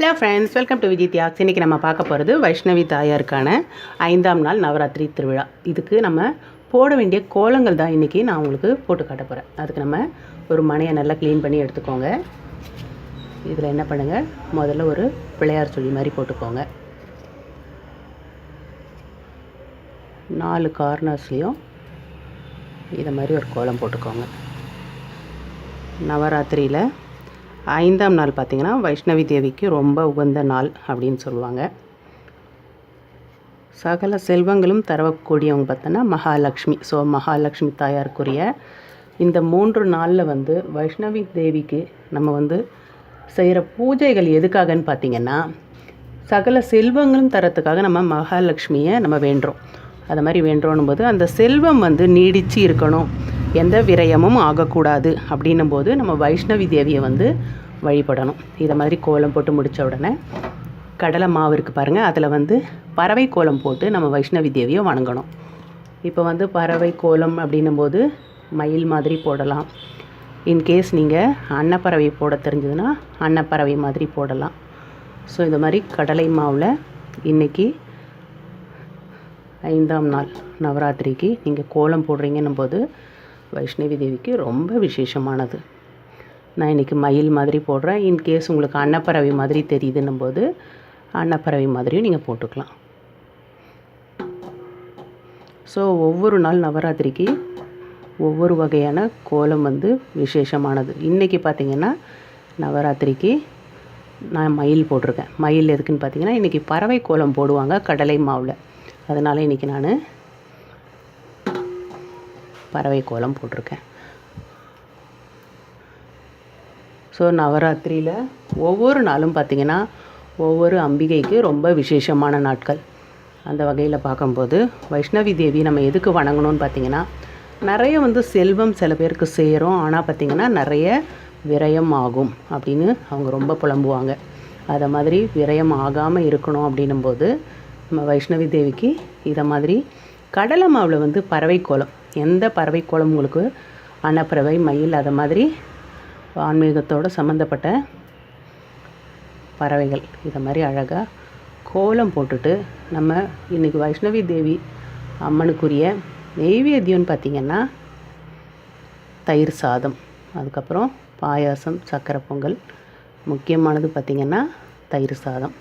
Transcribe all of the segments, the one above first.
Hello friends welcome to Vijay Thiyags இன்றைக்கி நம்ம பார்க்க போகிறது வைஷ்ணவி தாயாருக்கான ஐந்தாம் நாள் நவராத்திரி திருவிழா. இதுக்கு நம்ம போட வேண்டிய கோலங்கள் தான் இன்றைக்கி நான் உங்களுக்கு போட்டு காட்ட போகிறேன் அதுக்கு நம்ம ஒரு மனையை நல்லா க்ளீன் பண்ணி எடுத்துக்கோங்க. இதில் என்ன பண்ணுங்கள் முதல்ல ஒரு பிள்ளையார் சொல்லி மாதிரி போட்டுக்கோங்க. நாலு கார்னர்ஸ்லேயும் இதை மாதிரி ஒரு கோலம் போட்டுக்கோங்க. நவராத்திரியில் ஐந்தாம் நாள் பார்த்திங்கன்னா வைஷ்ணவி தேவிக்கு ரொம்ப உகந்த நாள் அப்படின்னு சொல்லுவாங்க. சகல செல்வங்களும் தரக்கூடியவங்க பார்த்தோன்னா மகாலட்சுமி. ஸோ மகாலட்சுமி தாயாருக்குரிய இந்த மூன்று நாளில் வந்து வைஷ்ணவி தேவிக்கு நம்ம வந்து செய்கிற பூஜைகள் எதுக்காகன்னு பார்த்திங்கன்னா சகல செல்வங்களும் தரத்துக்காக நம்ம மகாலட்சுமியை நம்ம வேண்டுறோம். அது மாதிரி வேண்டுறோன்னும் போது அந்த செல்வம் வந்து நீடித்து இருக்கணும். எந்த விரயமும் ஆகக்கூடாது அப்படின்னும் போது நம்ம வைஷ்ணவி தேவியை வந்து வழிபடணும். இதை மாதிரி கோலம் போட்டு முடித்த உடனே கடலை மாவு இருக்குது பாருங்கள் அதில் வந்து பறவை கோலம் போட்டு நம்ம வைஷ்ணவி தேவியை வணங்கணும். இப்போ வந்து பறவை கோலம் அப்படின்னும் போது மயில் மாதிரி போடலாம். இன்கேஸ் நீங்கள் அன்னப்பறவை போட தெரிஞ்சதுன்னா அன்னப்பறவை மாதிரி போடலாம். ஸோ இந்த மாதிரி கடலை மாவில் இன்றைக்கி ஐந்தாம் நாள் நவராத்திரிக்கு நீங்கள் கோலம் போடுறீங்கன்னும் போது வைஷ்ணவி தேவிக்கு ரொம்ப விசேஷமானது. நான் இன்றைக்கி மயில் மாதிரி போடுறேன். இன்கேஸ் உங்களுக்கு அன்னப்பறவை மாதிரி தெரியுதுன்னும் போது அன்னப்பறவை மாதிரியும் நீங்கள் போட்டுக்கலாம். ஸோ ஒவ்வொரு நாள் நவராத்திரிக்கு ஒவ்வொரு வகையான கோலம் வந்து விசேஷமானது. இன்றைக்கி பார்த்திங்கன்னா நவராத்திரிக்கு நான் மயில் போட்டிருக்கேன். மயில் எதுக்குன்னு பார்த்தீங்கன்னா இன்றைக்கி பறவை கோலம் போடுவாங்க கடலை மாவில். அதனால் இன்றைக்கி நான் பறவை கோலம் போட்டிருக்கேன். ஸோ நவராத்திரியில் ஒவ்வொரு நாளும் பார்த்திங்கன்னா ஒவ்வொரு அம்பிகைக்கு ரொம்ப விசேஷமான நாட்கள். அந்த வகையில் பார்க்கும்போது வைஷ்ணவி தேவி நம்ம எதுக்கு வணங்கணும்னு பார்த்திங்கன்னா நிறைய வந்து செல்வம் சில பேருக்கு சேரும். ஆனால் பார்த்திங்கன்னா நிறைய விரயம் ஆகும் அப்படின்னு அவங்க ரொம்ப புலம்புவாங்க. அதை மாதிரி விரயம் ஆகாமல் இருக்கணும் அப்படின்னும் போது நம்ம வைஷ்ணவி தேவிக்கு இதை மாதிரி கடலை மாவில் வந்து பறவை கோலம் எந்த பறவை கோலம் உங்களுக்கு அன்னப்பறவை மயில் அதை மாதிரி ஆன்மீகத்தோடு சம்மந்தப்பட்ட பறவைகள். இதை மாதிரி அழகாக கோலம் போட்டுட்டு நம்ம இன்றைக்கி வைஷ்ணவி தேவி அம்மனுக்குரிய நெய்வேத்தியம்னு பார்த்திங்கன்னா தயிர் சாதம் அதுக்கப்புறம் பாயாசம் சக்கரை பொங்கல் முக்கியமானது பார்த்திங்கன்னா தயிர் சாதம்.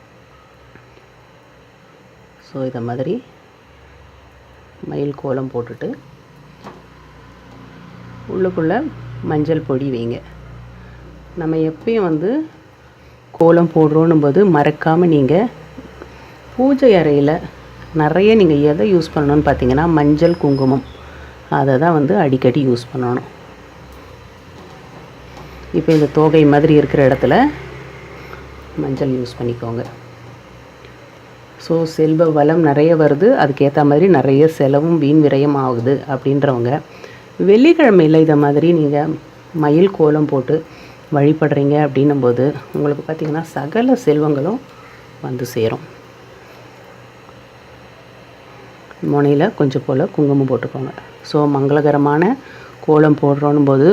ஸோ இதை மாதிரி மயில் கோலம் போட்டுட்டு உள்ளுக்குள்ளே மஞ்சள் பொடி வைங்க. நம்ம எப்பயும் வந்து கோலம் போடுறோன்னும் போது மறக்காமல் நீங்கள் பூஜை அறையில் நிறைய நீங்கள் எதை யூஸ் பண்ணணும்னு பார்த்தீங்கன்னா மஞ்சள் குங்குமம். அதை தான் வந்து அடிக்கடி யூஸ் பண்ணணும். இப்போ இந்த தோகை மாதிரி இருக்கிற இடத்துல மஞ்சள் யூஸ் பண்ணிக்கோங்க. ஸோ செல்வ வளம் நிறைய வருது. அதுக்கேற்ற மாதிரி நிறைய செலவும் வீண் விரயம் ஆகுது அப்படின்றவங்க வெள்ளிக்கிழமையில் இதை மாதிரி நீங்கள் மயில் கோலம் போட்டு வழிபடுறீங்க அப்படின்னும் போது உங்களுக்கு பார்த்திங்கன்னா சகல செல்வங்களும் வந்து சேரும். முனையில் கொஞ்சம் போல் குங்குமம் போட்டுக்கோங்க. ஸோ மங்களகரமான கோலம் போடுறோன்னும் போது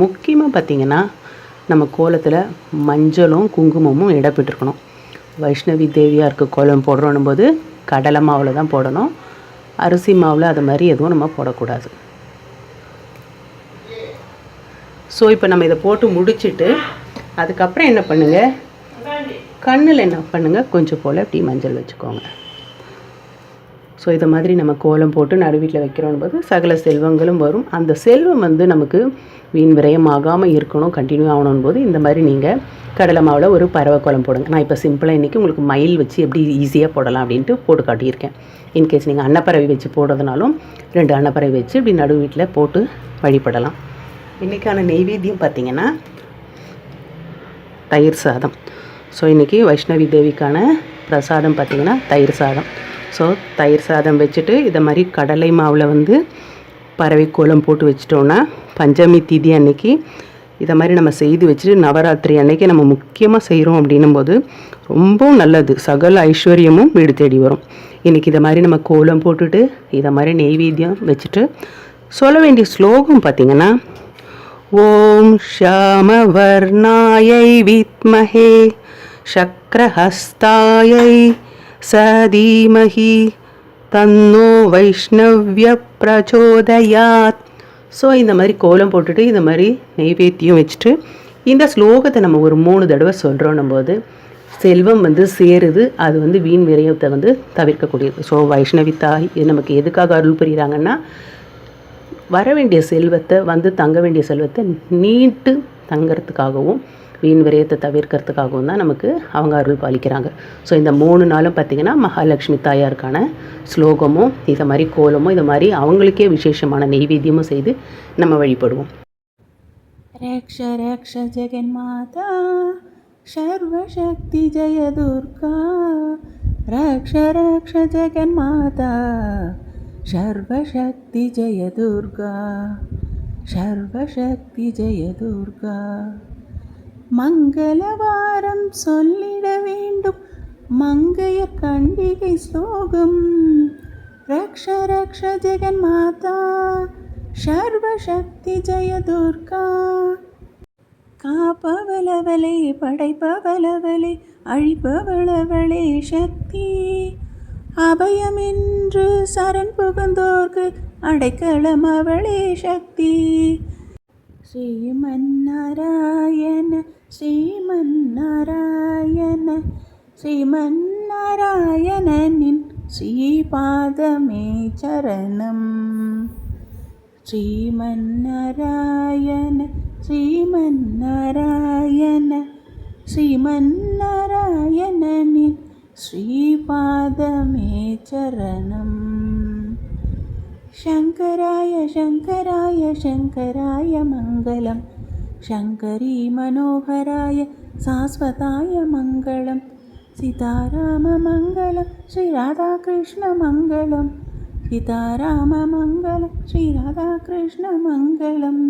முக்கியமாக பார்த்திங்கன்னா நம்ம கோலத்தில் மஞ்சளும் குங்குமமும் இடப்பெற்றிருக்கணும் வைஷ்ணவி தேவியாருக்கு கோலம் போடுறோன்னும் போது கடலை மாவில் தான் போடணும். அரிசி மாவில் அது மாதிரி எதுவும் நம்ம போடக்கூடாது. ஸோ இப்போ நம்ம இதை போட்டு முடிச்சுட்டு அதுக்கப்புறம் என்ன பண்ணுங்கள் கண்ணில் என்ன பண்ணுங்கள் கொஞ்சம் போல் இப்படி மஞ்சள் வச்சுக்கோங்க. ஸோ இதை மாதிரி நம்ம கோலம் போட்டு நடு வீட்டில் வைக்கிறோம் போது சகல செல்வங்களும் வரும். அந்த செல்வம் வந்து நமக்கு வீண் விரயம் ஆகாமல் இருக்கணும் கண்டினியூ ஆகணும் போது இந்த மாதிரி நீங்கள் கடலை மாவில் ஒரு பறவை கோலம் போடுங்க. நான் இப்போ சிம்பிளாக இன்றைக்கி உங்களுக்கு மயில் வச்சு எப்படி ஈஸியாக போடலாம் அப்படின்ட்டு போட்டு காட்டியிருக்கேன். இன்கேஸ் நீங்கள் அன்னப்பறவை வச்சு போடுறதுனாலும் ரெண்டு அன்னப்பறவை வச்சு இப்படி நடு வீட்டில் போட்டு வழிபடலாம். இன்றைக்கான நெய்வேத்தியம் பார்த்திங்கன்னா தயிர் சாதம். ஸோ இன்றைக்கி வைஷ்ணவி தேவிக்கான பிரசாதம் பார்த்திங்கன்னா தயிர் சாதம். ஸோ தயிர் சாதம் வச்சுட்டு இதை மாதிரி கடலை மாவில் வந்து பறவை கோலம் போட்டு வச்சிட்டோன்னா பஞ்சமி திதி அன்னைக்கு இதை மாதிரி நம்ம செய்து வச்சுட்டு நவராத்திரி அன்னைக்கு நம்ம முக்கியமாக செய்கிறோம் அப்படின்னும் போது ரொம்பவும் நல்லது. சகல ஐஸ்வர்யமும் வீடு தேடி வரும். இன்றைக்கி இதை மாதிரி நம்ம கோலம் போட்டுட்டு இதை மாதிரி நெய்வேத்தியம் வச்சுட்டு சொல்ல வேண்டிய ஸ்லோகம் பார்த்திங்கன்னா ஓம் ஷாமவர்ணாயை வித்மஹே சக்கரஹஸ்தாயை சதீமஹி தன்னோ வைஷ்ணவ்ய பிரச்சோதயாத் ஸோ இந்த மாதிரி கோலம் போட்டுட்டு இந்த மாதிரி நெய்வேத்தியம் வச்சுட்டு இந்த ஸ்லோகத்தை நம்ம ஒரு மூணு தடவை சொல்கிறோன்னும் போது செல்வம் வந்து சேருது அது வந்து வீண் விரயத்தை வந்து தவிர்க்கக்கூடியது. ஸோ வைஷ்ணவி தாய் இது நமக்கு எதுக்காக அருள் புரிகிறாங்கன்னா வர வேண்டிய செல்வத்தை வந்து தங்க வேண்டிய செல்வத்தை நீட்டு தங்கிறதுக்காகவும் வீண் விரயத்தை தவிர்க்கிறதுக்காகவும் தான் நமக்கு அவங்க அருள் பாலிக்கிறாங்க. ஸோ இந்த மூணு நாளும் பார்த்திங்கன்னா மகாலட்சுமி தாயாருக்கான ஸ்லோகமும் இதை மாதிரி கோலமும் இதை மாதிரி அவங்களுக்கே விசேஷமான நெய்வேத்தியமும் செய்து நம்ம வழிபடுவோம். ரேக்ஷ ரேக்ஷ ஜெகன்மாதா சர்வசக்தி ஜெயதுர்கா ரக்ஷ ரக்ஷ ஜெகன்மாதா. சர்வசக்தி ஜெயதுர்கா சர்வசக்தி ஜெயதுர்கா மங்களவாரம் சொல்லிட வேண்டும் மங்கைய கண்டிகை ஸ்லோகம். ரக்ஷ ரக்ஷ ஜெகன் மாதா சர்வசக்தி ஜெயதுர்கா காப்பவளவளே படைப்பவளவளே அழிப்பவளவளே சக்தி. அபயமென்று சரண் புகுந்தோர்க்கு அடைக்கலம் அவளே சக்தி. ஸ்ரீமன்னாராயண ஸ்ரீமன்னாராயண ஸ்ரீமன்னாராயணனின் ஸ்ரீபாதமே சரணம். ஸ்ரீமன்னாராயண ஸ்ரீமன்னாராயண ஸ்ரீமன்னாராயண श्रीपादमे चरणं शङ्कराय शङ्कराय शङ्कराय मङ्गलं शङ्करी मनोहराय शाश्वताय मङ्गलं सीताराममङ्गलं श्रीराधाकृष्णमङ्गलं सीताराममङ्गलं श्रीराधाकृष्णमङ्गलम्